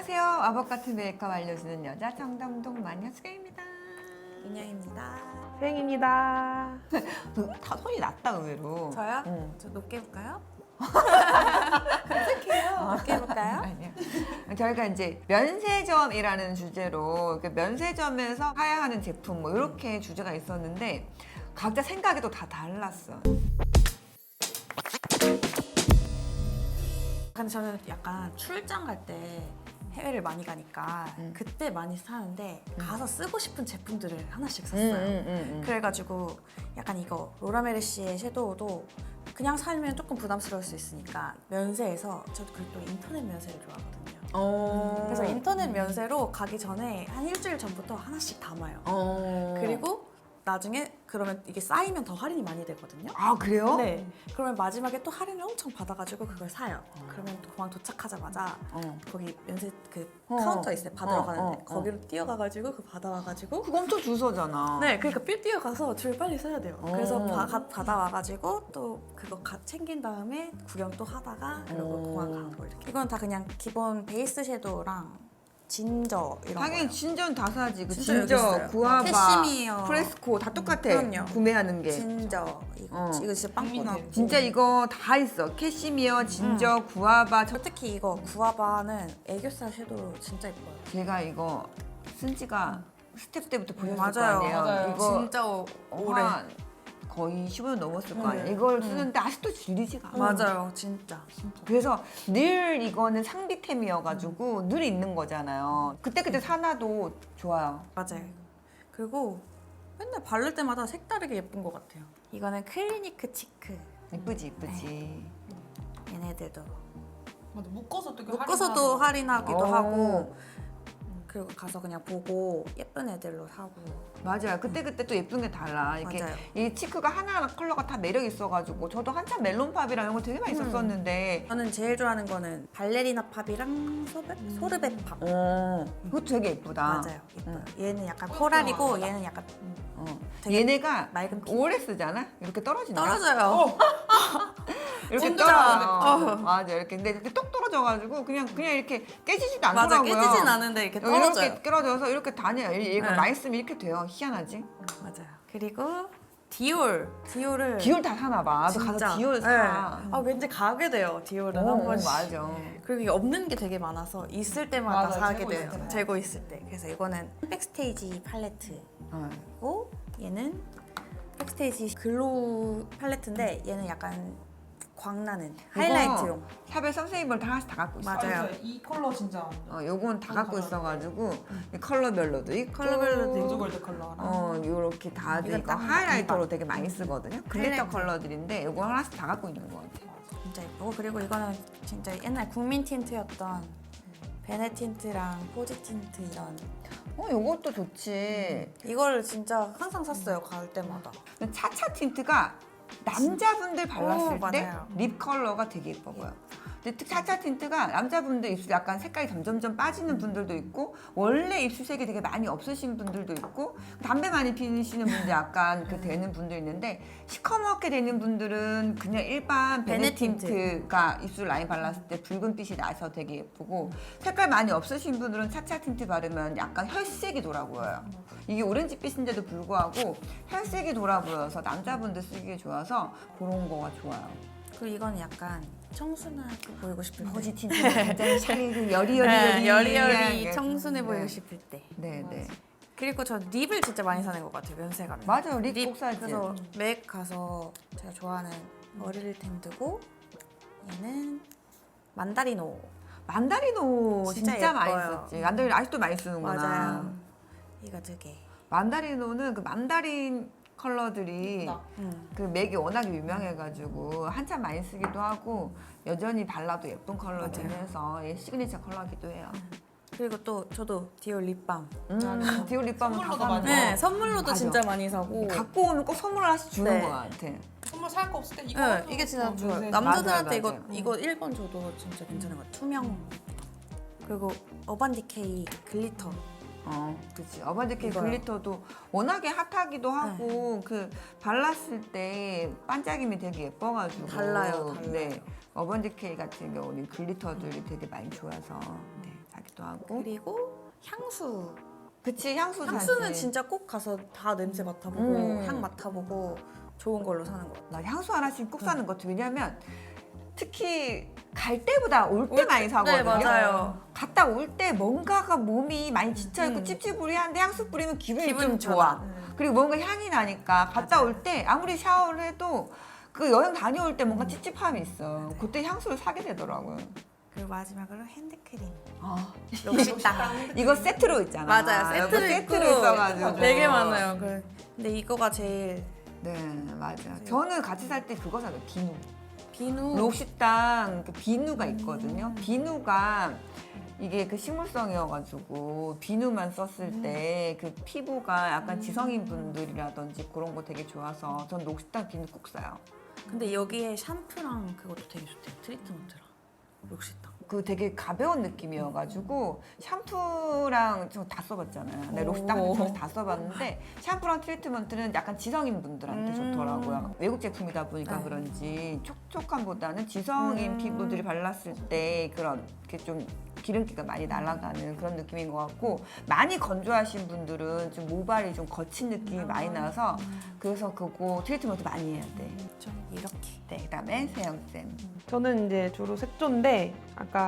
안녕하세요. 아복 같은 메이크업 알려주는 여자 청담동 마녀수경입니다. 윤영입니다. 수행입니다. 다 손이 낮다 의외로. 저요? 응. 저 높게 해볼까요? 어떡해요? 높게 해볼까요? 아니요. 저희가 이제 면세점이라는 주제로 그 면세점에서 사야 하는 제품 뭐 이렇게 주제가 있었는데 각자 생각이 또 다 달랐어. 근데 저는 약간 출장 갈 때 해외를 많이 가니까 음. 그때 많이 사는데 음. 가서 쓰고 싶은 제품들을 하나씩 음, 샀어요. 음, 음. 그래가지고 약간 이거 로라메르시의 섀도우도 그냥 살면 조금 부담스러울 수 있으니까 면세에서 저도 그리고 또 인터넷 면세를 좋아하거든요. 어. 그래서 인터넷 면세로 가기 전에 한 일주일 전부터 하나씩 담아요. 어. 그리고 나중에 그러면 이게 쌓이면 더 할인이 많이 되거든요. 아 그래요? 네. 그러면 마지막에 또 할인을 엄청 받아가지고 그걸 사요. 그러면 또 공항 도착하자마자 어. 거기 면세 그 어. 카운터 있어요. 받으러 어, 가는데 어, 어. 거기로 뛰어가가지고 그 받아와가지고 그거 엄청 주소잖아. 네, 그러니까 삐 뛰어가서 줄 빨리 써야 돼요. 그래서 어. 바, 가- 받아와가지고 또 그거 가, 챙긴 다음에 구경 또 하다가 그리고 어. 공항 가고 이렇게. 이건 다 그냥 기본 베이스 섀도우랑 진저 이런 당연히 거예요. 진전 다 사지. 그 진저 여기 진저, 있어요. 구아바, 캐시미어. 프레스코 다 똑같아. 그럼요. 구매하는 게. 진저 이거 어. 이거 진짜 빵꾸나. 진짜 이거 다 있어. 캐시미어, 진저, 구아바. 저- 저 특히 이거 구아바는 애교살 섀도우 진짜 예뻐요. 제가 이거 쓴 지가 스텝 때부터 보셨을 맞아요. 거 아니에요. 맞아요. 이거 진짜 오- 오래. 한 거의 15년 넘었을 거 아니에요. 음. 이걸 쓰는데 아직도 질리지가 않아. 맞아요, 진짜. 그래서 늘 이거는 상비템이어가지고 늘 있는 거잖아요. 그때그때 사놔도 좋아요. 맞아요. 그리고 맨날 바를 때마다 색다르게 예쁜 것 같아요. 이거는 클리니크 치크. 이쁘지, 이쁘지. 얘네들도 맞아 묶어서 또 묶어서도 할인하기도 어. 하고 그리고 가서 그냥 보고 예쁜 애들로 사고 맞아요. 그때 그때 또 예쁜 게 달라. 이렇게 맞아요. 이 치크가 하나하나 컬러가 다 매력 있어가지고 저도 한참 멜론팝이랑 이런 거 되게 많이 음. 썼었는데 저는 제일 좋아하는 거는 발레리나 팝이랑 소베, 소르베 팝 어, 그거 되게 예쁘다. 맞아요 예뻐요 음. 얘는 약간 어, 코랄이고. 얘는 약간 어. 되게 얘네가 맑은 피 오래 쓰잖아? 이렇게 떨어진다. 떨어져요 이렇게 진짜. 떨어져. 어. 맞아. 이렇게 근데 이렇게 똑 떨어져가지고 그냥 그냥 이렇게 깨지지도 맞아 않더라고요. 깨지진 않은데 이렇게 어, 떨 이렇게 떨어져서 이렇게 다녀요. 얘가 네. 많이 쓰면 이렇게 돼요. 희한하지? 맞아요 그리고 디올 디올을 디올 다 사나 봐. 나도 가서 진짜. 디올 네. 사. 아 왠지 가게 돼요 디올은 어, 한 번씩 맞아. 그리고 이게 없는 게 되게 많아서 있을 때마다 맞아, 사게 재고 돼요 있을 때. 재고 있을 때 그래서 이거는 백스테이지 팔레트고 어. 얘는 백스테이지 글로우 팔레트인데 얘는 약간 광나는 하이라이트용 샵에 선생님을 다 하나씩 다 갖고 있어. 맞아요. 이 컬러 진짜 어, 요건 다 갖고 있어가지고 이 컬러별로도 있고 컬러별로도 있고. 로즈골드 컬러랑 어, 요렇게 다 이건 딱 하이라이터로. 되게 많이 쓰거든요. 글리터 하이라이터. 컬러들인데 요거 하나씩 다 갖고 있는 것 같아요. 진짜 예쁘고 그리고 이거는 진짜 옛날 국민 틴트였던 베네 틴트랑 포지 틴트 이런 어, 요것도 좋지. 이거를 진짜 항상 샀어요 가을 때마다 근데 차차 틴트가 남자분들 발랐을 어, 때. 립 컬러가 되게 예뻐 보여. 근데 특- 차차 틴트가 남자분들 입술 약간 색깔이 점점점 빠지는 분들도 있고 원래 입술색이 되게 많이 없으신 분들도 있고 담배 많이 피시는 분들 약간 그 되는 분도 있는데 시커멓게 되는 분들은 그냥 일반 베네 베네 틴트. 틴트가 입술 라인 발랐을 때 붉은빛이 나서 되게 예쁘고 색깔 많이 없으신 분들은 차차 틴트 바르면 약간 혈색이 돌아 보여요. 이게 오렌지빛인데도 불구하고 혈색이 돌아 보여서 남자분들 쓰기에 좋아서 그런 거가 좋아요. 그리고 이거는 약간 청순하게 보이고 싶을 때 틴트 굉장히 여리여리 네, 여리여리 여리여리 청순해 네. 보이고 싶을 때 네, 네. 그리고 저 립을 진짜 많이 사는 것 같아요 면세 가면 맞아요. 립 꼭 사지. 그래서 맥 가서 제가 좋아하는 머리를템드고 얘는 만다리노 만다리노 진짜 진짜, 많이 예뻐요. 썼지. 만다리노 아직도 많이 쓰는구나. 맞아요 이거 두 개 만다리노는 그 만다린 컬러들이 나. 음. 그 맥이 워낙에 유명해가지고 한참 많이 쓰기도 하고 여전히 발라도 예쁜 컬러긴. 해서 얘 시그니처 컬러기도 해요. 그리고 또 저도 디올 립밤 음, 디올 립밤은 다 선물로도 사는 거. 네 선물로도 맞아. 진짜 많이 사고 갖고 오면 꼭 선물 하나씩 주는 네. 것 같아. 선물 살 거 없을 때 이거 네, 하나 이게 진짜 어, 좋아요. 요새 남자들한테 맞아요, 이거 맞아요. 이거 1번 줘도 진짜 괜찮은 것 같아요. 투명. 그리고 어반 디케이 글리터. 어, 그치. 어반디케이 이거요. 글리터도 워낙에 핫하기도 하고 그 발랐을 때 반짝임이 되게 예뻐가지고 달라요, 달라요. 네, 어반디케이 같은 경우는 글리터들이 되게 많이 좋아서 네, 자기 같기도 하고. 그리고 향수. 그치 향수 향수는 사지. 진짜 꼭 가서 다 냄새 맡아보고 음. 향 맡아보고 좋은 걸로 사는 것 같아요. 나 향수 하나씩 꼭 사는 것 같아. 왜냐면 특히 갈 때보다 올 때 많이 사거든요. 네 맞아요. 갔다 올 때 뭔가가 몸이 많이 지쳐 있고 음. 찝찝우리한데 향수 뿌리면 기분이 기분 좀 좋아. 음. 그리고 뭔가 향이 나니까 갔다. 올 때 아무리 샤워를 해도 그 여행 다녀올 때 뭔가 찝찝함이 있어. 그때 향수를 사게 되더라고요. 그리고 마지막으로 핸드크림. 아, 록시땅. 이거 세트로 있잖아. 맞아요. 세트로 세트로 있고 있어가지고 되게 많아요. 그- 근데 이거가 제일 네, 맞아. 저는 같이 살 때 그거 사요. 비누. 비누. 록시땅 그 비누가 있거든요. 비누가 이게 그 식물성이어가지고 비누만 썼을 때 그 피부가 약간 지성인 분들이라든지 그런 거 되게 좋아서 전 록시땅 비누 꼭 사요. 근데 여기에 샴푸랑 그것도 되게 좋대요. 트리트먼트랑. 록시땅. 그 되게 가벼운 느낌이어가지고 샴푸랑 저 다 써봤잖아요. 네, 오. 록시땅 저다 써봤는데 샴푸랑 트리트먼트는 약간 지성인 분들한테 음. 좋더라고요. 외국 제품이다 보니까 네. 그런지 촉촉함보다는 지성인 음. 피부들이 발랐을 때 그런 이렇게 좀 기름기가 많이 날아가는 그런 느낌인 것 같고 많이 건조하신 분들은 좀 모발이 좀 거친 느낌이 많이 나서 그래서 그거 트리트먼트 많이 해야 돼. 좀 이렇게. 네, 그다음에 세영 쌤. 저는 이제 주로 색조인데 아까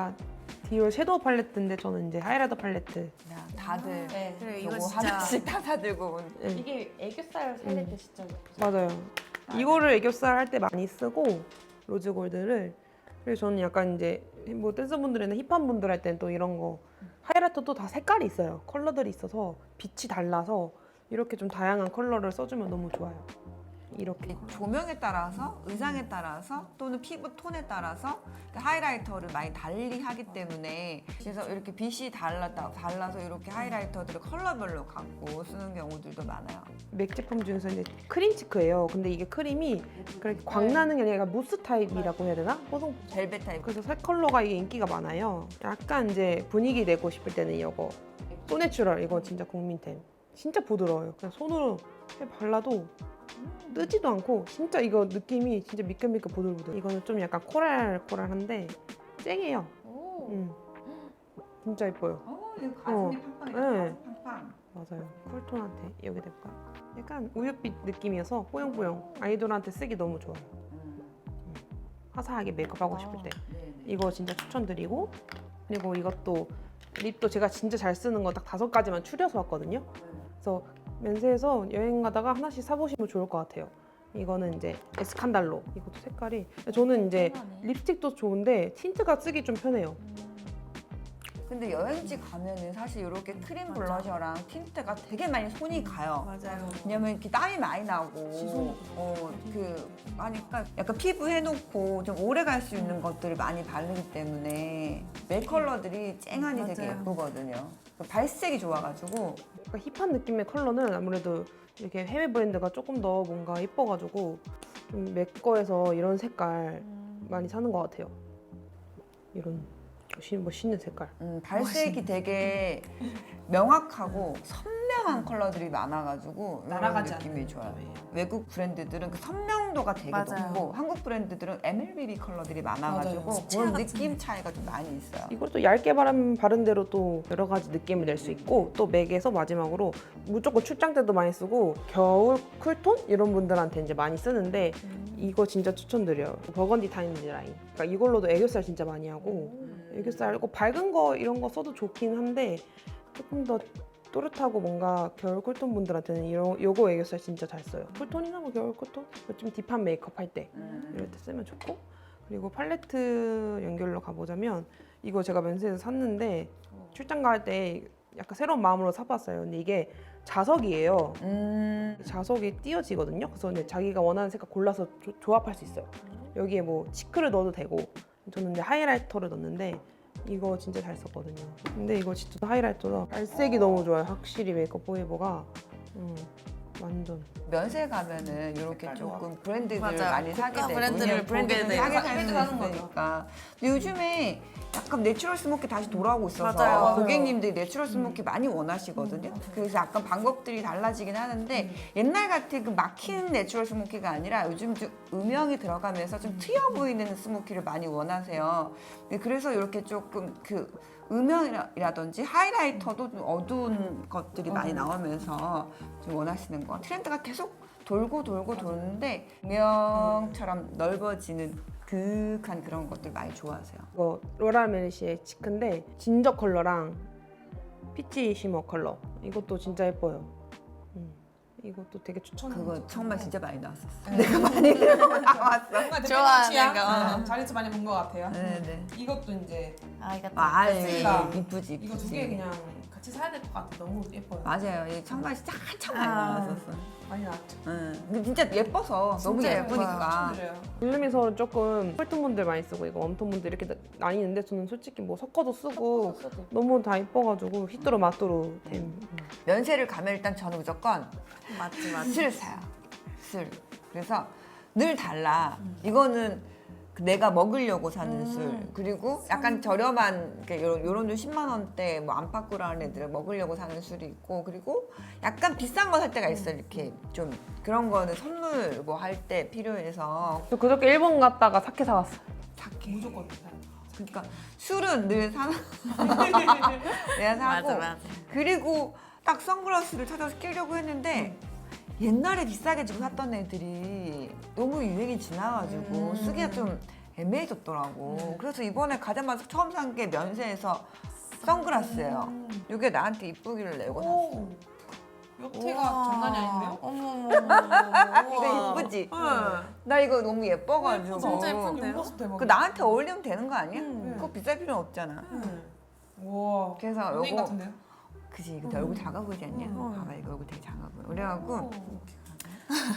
디올 섀도우 팔레트인데 저는 이제 하이라이터 팔레트. 야, 다들 네. 그래 이거 요거 진짜 하나씩 다 사들고 온. 네, 이게 애교살 살릴 때 진짜 맞아요. 이거를 애교살 할 때 많이 쓰고 로즈 골드를 그리고 저는 약간 이제 뭐 댄서분들이나 힙한 분들 할 때는 또 이런 거 하이라이터도 다 색깔이 있어요. 컬러들이 있어서 빛이 달라서 이렇게 좀 다양한 컬러를 써주면 너무 좋아요. 이렇게 조명에 따라서 의상에 따라서 또는 피부 톤에 따라서 그 하이라이터를 많이 달리 하기 때문에 그래서 이렇게 빛이 달라다 달라서 이렇게 하이라이터들을 컬러별로 갖고 쓰는 경우들도 많아요. 맥 제품 중에서 이제 크림 치크예요. 근데 이게 크림이 그렇게 광나는 게 아니라 무스 타입이라고 해야 되나? 뽀송 벨벳 타입. 그래서 색 컬러가 이게 인기가 많아요. 약간 이제 분위기 내고 싶을 때는 이거 소내추럴 이거 진짜 국민템. 진짜 부드러워요. 그냥 손으로 해 발라도 뜨지도 않고 진짜 이거 느낌이 진짜 미끌미끌 부들부들. 이거는 좀 약간 코랄 코랄한데 쨍해요. 오. 음. 진짜 예뻐요. 어, 이거 가슴이 네. 팡팡. 맞아요. 쿨톤한테 여기 대볼까? 약간 우윳빛 느낌이어서 뽀용뽀용 아이돌한테 쓰기 너무 좋아요. 화사하게 메이크업하고 싶을 때. 이거 진짜 추천드리고 그리고 이것도 립도 제가 진짜 잘 쓰는 거 딱 다섯 가지만 추려서 왔거든요. 그래서 면세에서 여행 가다가 하나씩 사보시면 좋을 것 같아요. 이거는 이제 에스칸달로 이것도 색깔이 저는 이제 립스틱도 좋은데 틴트가 쓰기 좀 편해요. 근데 여행지 가면은 사실 이렇게 크림 맞아. 블러셔랑 틴트가 되게 많이 손이 가요. 맞아요. 왜냐면 이렇게 땀이 많이 나고. 어그 하니까 약간 피부 해놓고 좀 오래 갈 수 있는 것들을 많이 바르기 때문에 멜 컬러들이 쨍하니 되게 맞아요. 예쁘거든요. 그 발색이 좋아가지고 약간 힙한 느낌의 컬러는 아무래도 이렇게 해외 브랜드가 조금 더 뭔가 예뻐가지고 좀 맥거에서 이런 색깔 많이 사는 것 같아요. 이런 멋있, 멋있는 색깔. 음, 발색이 되게 명확하고 선 명한 컬러들이 많아가지고 이런 날아가지 느낌이 않는 좋아요. 느낌이에요. 외국 브랜드들은 그 선명도가 되게 맞아요. 높고 한국 브랜드들은 MLB 컬러들이 많아가지고 맞아요. 그런 같은 느낌 차이가 좀 많이 있어요. 이것도 얇게 바른, 바른 대로 또 여러 가지 느낌을 낼 수 있고 또 맥에서 마지막으로 무조건 출장 때도 많이 쓰고 겨울 쿨톤 이런 분들한테 이제 많이 쓰는데 이거 진짜 추천드려요. 버건디 타임즈 라인. 그러니까 이걸로도 애교살 진짜 많이 하고 애교살 꼭 밝은 거 이런 거 써도 좋긴 한데 조금 더 또렷하고 뭔가 겨울 쿨톤 분들한테는 이런 요거 애교살 진짜 잘 써요. 쿨톤이나 뭐 겨울 쿨톤 좀 딥한 메이크업 할때 음. 이럴 때 쓰면 좋고 그리고 팔레트 연결로 가보자면 이거 제가 면세에서 샀는데 출장 갈 때 약간 새로운 마음으로 사봤어요. 근데 이게 자석이에요. 음. 자석이 띄어지거든요. 그래서 이제 자기가 원하는 색깔 골라서 조, 조합할 수 있어요. 여기에 뭐 치크를 넣어도 되고 저는 이제 하이라이터를 넣었는데 이거 진짜 잘 썼거든요. 근데 이거 진짜 하이라이터다. 발색이 너무 좋아요. 확실히 메이크업 포에버가 음, 완전. 면세 가면은 이렇게 조금 브랜드들 맞아요. 많이 사게 되고 브랜드를 보게. 싸게 싸게 살 사는 수 있으니까. 근데 요즘에 약간 내추럴 스모키 다시 돌아오고 있어서 맞아요. 맞아요. 고객님들이 내추럴 스모키 많이 원하시거든요. 그래서 약간 방법들이 달라지긴 하는데 옛날 같은 그 막힌 내추럴 스모키가 아니라 요즘 좀 음영이 들어가면서 좀 트여 보이는 스모키를 많이 원하세요. 네, 그래서 이렇게 조금 그 음영이라든지 하이라이터도 좀 어두운 것들이 많이 나오면서 좀 원하시는 거 트렌드가 계속 돌고 돌고 도는데 음영처럼 넓어지는 그윽한 그런 것들 많이 좋아하세요. 이거 로라 메르시의 치크인데 진저 컬러랑 피치 쉬머 컬러 이것도 진짜 예뻐요. 음, 이것도 되게 추천. 그거 정말 진짜 많이 나왔었어. 내가 많이 나왔어. 좋아하는 좋아하는 거. 거. 자리에서 많이 본 것 같아요. 네네. 이것도 이제 아 이거 아, 예쁘다. 예, 이쁘지, 이거 두. 개 그냥 같이 사야 될 것 같아. 너무 예뻐요. 맞아요. 이 청바지 진짜 한참 많이 아. 나왔었어. 많이 나왔죠. 응. 근데 진짜 예뻐서 너무 진짜 예쁘니까. 추천드려요. 블루미서는 조금 쿨톤 분들 많이 쓰고 이거 웜톤 분들 이렇게 나- 나뉘는데 저는 솔직히 뭐 섞어도 쓰고 너무 다 예뻐가지고 히트로 마토로 된. 음. 면세를 가면 일단 저는 무조건 맞지 맞지. 술 사요. 술. 그래서 늘 달라. 이거는 그 내가 먹으려고 사는 술. 그리고 약간 저렴한 이렇게 요런 요런 좀 10만 원대 뭐 안팎구라는 애들 먹으려고 사는 술이 있고 그리고 약간 비싼 거 살 때가 있어 요 이렇게 좀 그런 거는 선물 뭐 할 때 필요해서 저 그저께 일본 갔다가 사케 사왔어. 착해. 무조건. 그러니까 술은 늘 사는 내가 사고 맞아 맞아. 그리고 딱 선글라스를 찾아서 끼려고 했는데 옛날에 비싸게 주고 샀던 애들이 너무 유행이 지나가지고 쓰기가 좀 애매해졌더라고. 그래서 이번에 가자마자 처음 산 게 면세에서 선글라스예요. 이게 나한테 이쁘길래 이거 샀어. 오. 옆태가 장난이 아닌데요? 어머머머. 이거 이쁘지? 나 이거 너무 예뻐가지고. 진짜 예쁜데요? 옆모습 대박. 그 나한테 어울리면 되는 거 아니야? 음. 그거 비쌀 필요는 없잖아. 와. 그래서 연예인 요거 같은데요? 그지 근데 얼굴 작아 보이지 않냐? 음. 봐봐 이거 얼굴 되게 작아 보여. 그래갖고 오.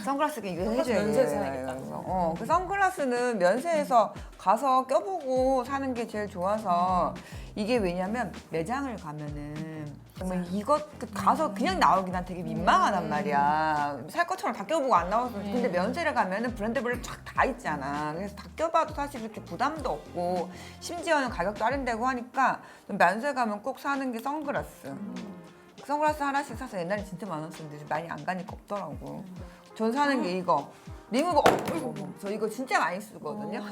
선글라스가 이거 선글라스 해줘야 면세에서 돼. 사야겠다. 어, 그 선글라스는 면세에서 가서 껴보고 사는 게 제일 좋아서 이게 왜냐면 매장을 가면은 정말 이것 그 가서 그냥 나오기 난 되게 민망하단 말이야. 살 것처럼 다 껴보고 안 나와서 근데 면세를 가면은 브랜드별로 쫙 다 있잖아. 그래서 다 껴봐도 사실 그렇게 부담도 없고 심지어는 가격도 할인되고 하니까 좀 면세 가면 꼭 사는 게 선글라스. 선글라스 하나씩 사서 옛날에 진짜 많았었는데 많이 안 가니까 없더라고. 전 사는 게 이거. 리무버, 어, 이거, 뭐. 저 이거 진짜 많이 쓰거든요.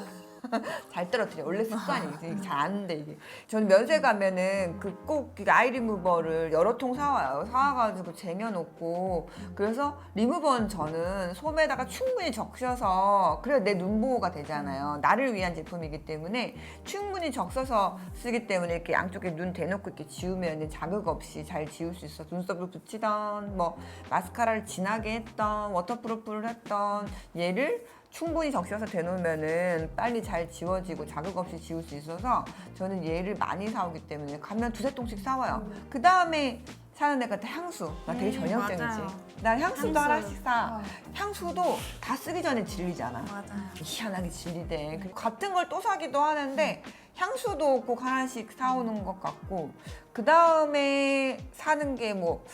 잘 떨어뜨려. 원래 습관이 이게 잘안 돼, 이게. 저는 면세 가면은 그 꼭 아이 리무버를 여러 통 사와요. 사와가지고 쟁여놓고. 그래서 리무버는 저는 솜에다가 충분히 적셔서, 그래야 내 눈보호가 되잖아요. 나를 위한 제품이기 때문에 충분히 적셔서 쓰기 때문에 이렇게 양쪽에 눈 대놓고 이렇게 지우면 자극 없이 잘 지울 수 있어. 눈썹을 붙이던, 뭐, 마스카라를 진하게 했던, 워터프루프를 했던, 얘를 충분히 적셔서 대놓으면은 빨리 잘 지워지고 자극 없이 지울 수 있어서 저는 얘를 많이 사오기 때문에 가면 두세 통씩 사와요. 그 다음에 사는 애가 또 향수. 나 되게 음, 전형적이지. 맞아요. 난 향수도 향수. 하나씩 사. 향수도 다 쓰기 전에 질리잖아. 맞아요. 희한하게 질리대. 그리고 같은 걸 또 사기도 하는데 향수도 꼭 하나씩 사오는 것 같고 그 다음에 사는 게 뭐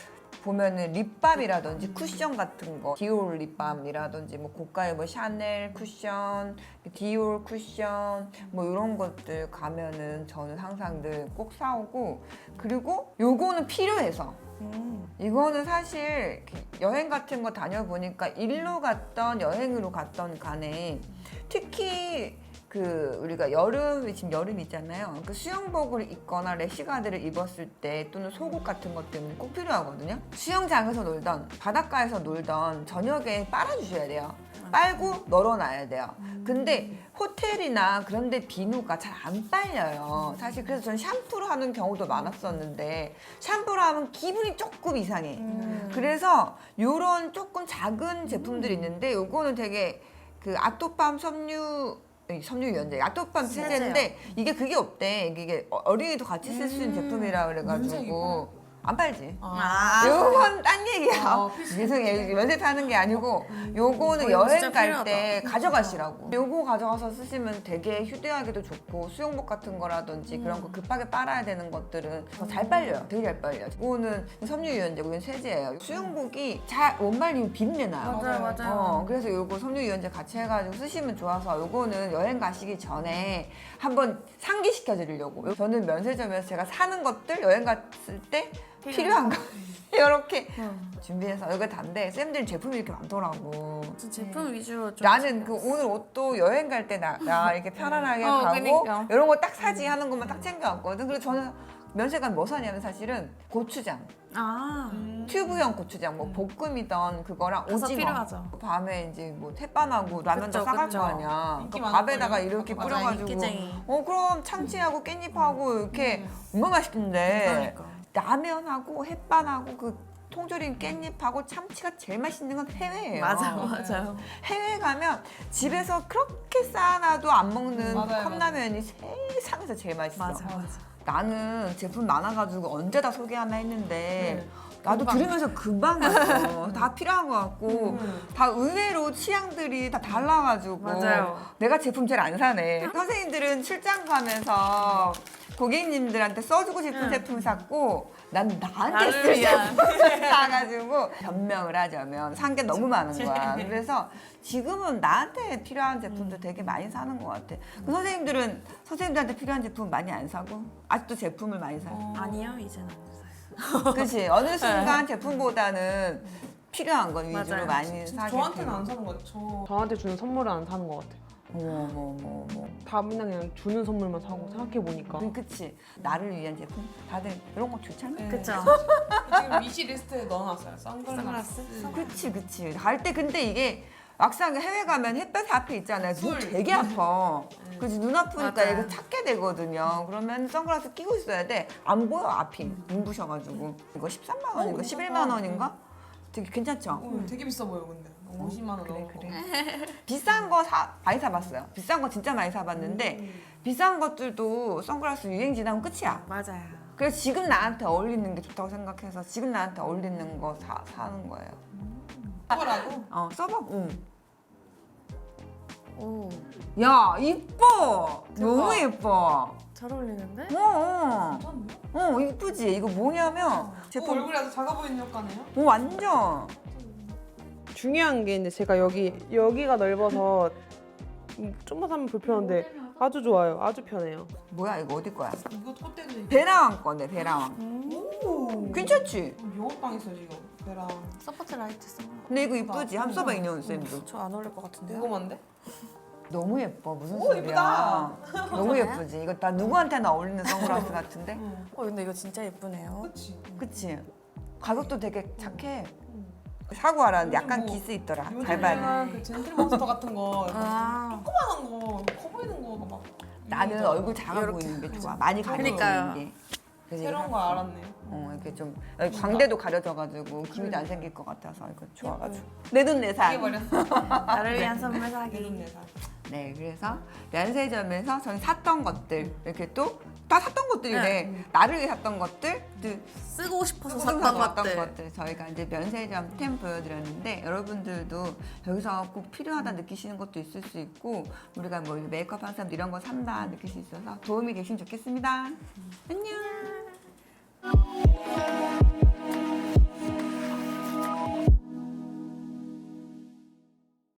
보면은 립밤이라든지 쿠션 같은 거 디올 립밤이라든지 뭐 고가의 뭐 샤넬 쿠션 디올 쿠션 뭐 이런 것들 가면은 저는 항상 늘 꼭 사오고 그리고 요거는 필요해서 음. 이거는 사실 여행 같은 거 다녀보니까 일로 갔던 여행으로 갔던 간에 특히 그 우리가 여름 지금 여름이잖아요. 그 수영복을 입거나 래시가드를 입었을 때 또는 속옷 같은 것 때문에 꼭 필요하거든요. 수영장에서 놀던 바닷가에서 놀던 저녁에 빨아주셔야 돼요. 빨고 널어놔야 돼요. 근데 호텔이나 그런 데 비누가 잘 안 빨려요. 사실 그래서 저는 샴푸를 하는 경우도 많았었는데 샴푸를 하면 기분이 조금 이상해. 음. 그래서 요런 조금 작은 제품들이 있는데 요거는 되게 그 아토팜 섬유 섬유 유연제, 세제요. 세제인데 이게 그게 없대. 이게 어- 어린이도 같이 쓸 수 있는 제품이라 그래가지고. 안 팔지. 아. 요건 딴 얘기야. 어. 죄송해요. 면세 타는 게 아니고 요거는 어, 이거 여행 진짜 갈 때 필요하다. 가져가시라고. 요거 가져가서 쓰시면 되게 휴대하기도 좋고 수영복 같은 거라든지 그런 거 급하게 빨아야 되는 것들은 더 잘 빨려요. 되게 잘 빨려요. 이거는 섬유유연제고 이건 세제예요. 수영복이 잘 못 말리면 비린내 나요. 맞아요 맞아요. 어, 그래서 요거 섬유유연제 같이 해가지고 쓰시면 좋아서 요거는 여행 가시기 전에 한번 상기시켜 드리려고. 저는 면세점에서 제가 사는 것들 여행 갔을 때 필요한 거 이렇게 준비해서 이거 단데 쌤들 제품이 이렇게 많더라고. 좀 제품 위주로 좀 나는 그 오늘 옷도 여행 갈 때나나 이렇게 편안하게 어, 가고 그니까. 이런 거 딱 사지 하는 것만 딱 챙겨왔거든. 그래서 저는 면세가 뭐 사냐면 사실은 고추장, 아 음. 튜브형 고추장, 뭐 음. 볶음이던 그거랑 가서 오징어. 필요하죠. 밤에 이제 뭐 햇반하고 라면도 그쵸, 싸갈 그쵸. 거 아니야. 인기 그 밥에다가. 이렇게 맞아, 뿌려가지고. 인기쟁이. 어 그럼 참치하고 깻잎하고 이렇게 얼마나 맛있는데 그러니까. 라면하고 햇반하고 그 통조림 깻잎하고 참치가 제일 맛있는 건 해외예요. 맞아 맞아요. 맞아요. 해외 가면 집에서 그렇게 쌓아놔도 안 먹는 맞아요, 컵라면이 세상에서 제일 맛있어. 맞아 맞아. 나는 제품 많아가지고 언제 다 소개하나 했는데 나도 금방. 들으면서 금방 갔어. 다 필요한 것 같고 음. 다 의외로 취향들이 다 달라가지고 맞아요. 내가 제품 제일 안 사네. 선생님들은 출장 가면서 고객님들한테 써주고 싶은 응. 제품 샀고 난 나한테 나를 쓸 위한. 제품을 사가지고 변명을 하자면 산 게 너무 많은 거야. 그래서 지금은 나한테 필요한 제품도 음. 되게 많이 사는 것 같아. 그 선생님들은 선생님들한테 필요한 제품 많이 안 사고 아직도 제품을 많이 사. 어. 아니요 이제는 안 사요. 그렇지 어느 순간 제품보다는 필요한 거 위주로 맞아요. 많이 사게 저한테는. 안 사는 거 같아요. 저한테 주는 선물은 안 사는 것 같아요. 어머 어머. 다 맨날 그냥 주는 선물만 사고 생각해 보니까 그 그치 나를 위한 제품 다들 이런 거 좋잖아. 네. 그쵸. 지금 위시 리스트에 넣어놨어요. 선글라스. 선글라스? 그치 그치 갈 때 근데 이게 막상 해외 가면 햇볕 앞에 있잖아요. 눈 술. 되게 아파. 그지 눈 아프니까 맞아요. 이거 찾게 되거든요. 그러면 선글라스 끼고 있어야 돼. 안 보여 앞이 눈부셔가지고 이거 13만 원인가 어, 11만 괜찮다. 원인가? 되게 괜찮죠? 어, 되게 비싸 보여 근데. 50만 원 그래 넘어. 그래. 비싼 거 사, 많이 사봤어요. 비싼 거 진짜 많이 사봤는데 음. 비싼 것들도 선글라스 유행 지나면 끝이야. 맞아요. 그래서 지금 나한테 어울리는 게 좋다고 생각해서 지금 나한테 어울리는 거 사, 사는 거예요. 그거라고? 어 써봐. 응. 오. 야 이뻐. 너무 예뻐. 잘 어울리는데? 어. 어, 어 이쁘지. 이거 뭐냐면 어, 제품 얼굴이 아주 작아 보이는 효과네요. 어, 완전 중요한 게 있는데 제가 여기 여기가 넓어서 음, 좀만 하면 불편한데 아주 좋아요. 아주 편해요. 뭐야 이거 어디 거야? 이거 콧대도 이거. 베라왕 거네 베라왕. 오. 괜찮지? 영업당했어 지금. 베라. 서포트 라이트 쓴 거. 근데 이거 이쁘지? 한번 써봐 인형 쌤도. 저 안 어울릴 것 같은데요? 궁금한데? 너무 예뻐 무슨 오, 소리야? 예쁘다. 너무 예쁘지. 이거 다 누구한테나 어울리는 선글라스 같은데? 응. 어 근데 이거 진짜 예쁘네요. 그치. 그치? 가격도 되게 착해. 사고 알았는데 약간 뭐, 기스 있더라. 요즘 잘 봐야 돼. 유행한 그 젠틀몬스터 같은 거. 아. 조그만한 거, 커 보이는 거 막. 나는. 얼굴 작아 이렇게. 보이는 게 좋아. 많이 가려 그러니까요. 보이는 게. 그래서 새로운 이거 거 알았네요. 어, 이렇게 좀 여기 광대도 가려져가지고 기미도 안 생길 것 같아서 이거 좋아가지고 내 돈 내산. 나를 위한 선물 내돈 사기. 네, 그래서 면세점에서 저희 샀던 것들 이렇게 또 다 샀던 것들이네. 네. 나를 위해 샀던 것들, 또 쓰고 싶어서 샀던 것들. 저희가 이제 면세점 템 보여드렸는데 여러분들도 여기서 꼭 필요하다 느끼시는 것도 있을 수 있고 우리가 뭐 메이크업 한 사람도 이런 거 산다 느낄 수 있어서 도움이 되시면 좋겠습니다. 안녕. Bye.